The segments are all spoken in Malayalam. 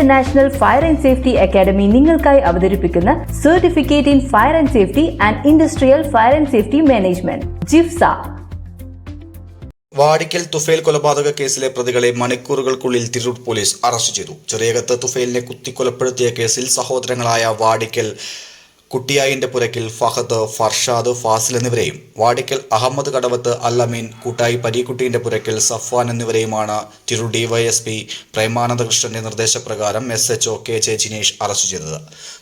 International fire and safety academy നിങ്ങൾക്കായി അവതരിപ്പിക്കുന്ന certificate in fire and safety and industrial fire and safety management ജിഫ്സ. Vadikkal Thufail കൊലപാതക കേസിലെ പ്രതികളെ മണിക്കൂറുകൾക്കുള്ളിൽ തിരൂർ പോലീസ് അറസ്റ്റ് ചെയ്തു. ചെറിയകത്ത് തുഫേലിനെ കുത്തിക്കൊലപ്പെടുത്തിയ കേസിൽ സഹോദരങ്ങളായ വാടിക്കൽ കുട്ടിയായിന്റെ പുരക്കിൽ ഫഹദ് ഫർഷാദ് ഫാസിൽ എന്നിവരെയും വാടിക്കൽ അഹമ്മദ് കടവത്ത് അല്ലമീൻ കൂട്ടായി പരീക്കുട്ടീന്റെ പുരക്കിൽ സഫ്വാൻ എന്നിവരെയുമാണ് തിരു ഡിവൈഎസ്പി പ്രേമാനന്ദകൃഷ്ണന്റെ നിർദ്ദേശപ്രകാരം S H O K J Jinesh arrest ചെയ്തത്.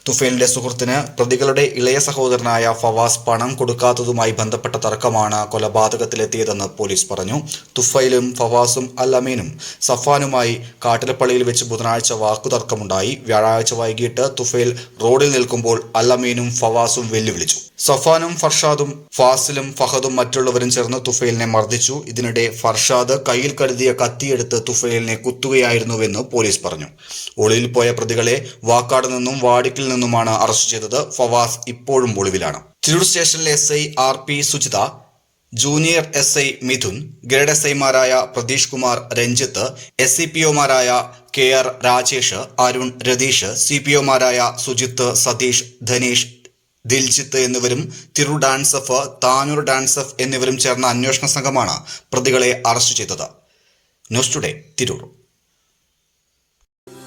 തുഫേലിന്റെ സുഹൃത്തിന് പ്രതികളുടെ ഇളയ സഹോദരനായ ഫവാസ് പണം കൊടുക്കാത്തതുമായി ബന്ധപ്പെട്ട തർക്കമാണ് കൊലപാതകത്തിലെത്തിയതെന്ന് പോലീസ് പറഞ്ഞു. തുഫൈലും ഫവാസും അല്ലമീനും സഫ്വാനുമായി കാട്ടിലപ്പള്ളിയിൽ വെച്ച് ബുധനാഴ്ച വാക്കുതർക്കമുണ്ടായി. വ്യാഴാഴ്ച വൈകിട്ട് തുഫൈൽ റോഡിൽ നിൽക്കുമ്പോൾ അൽ അമീനും ഫവാസും വെല്ലുവിളിച്ചു. സഫാനും ഫർഷാദും ഫാസിലും ഫഹദും മറ്റുള്ളവരും ചേർന്ന് തുഫൈലിനെ മർദ്ദിച്ചു. ഇതിനിടെ ഫർഷാദ് കയ്യിൽ കരുതിയ കത്തിയെടുത്ത് തുഫൈലിനെ കുത്തുകയായിരുന്നുവെന്ന് പോലീസ് പറഞ്ഞു. ഒളിയിൽ പോയ പ്രതികളെ വാക്കാട് നിന്നും വാടിക്കിൽ നിന്നുമാണ് അറസ്റ്റ് ചെയ്തത്. ഫവാസ് ഇപ്പോഴും ഒളിവിലാണ്. തിരൂർ സ്റ്റേഷനിലെ S I R P Sujitha junior S I Mithun grade S ഐമാരായ Pratheesh Kumar Ranjith S C P ഒമാരായ K R Rajesh Arun Ratheesh C P ഒമാരായ Sujith Satheesh Dhaneesh Diljith എന്നിവരും തിരു ഡാൻസഫ് താനൂർ ഡാൻസഫ് എന്നിവരും ചേർന്ന അന്വേഷണ സംഘമാണ് പ്രതികളെ അറസ്റ്റ് ചെയ്തത്. News today Tirur.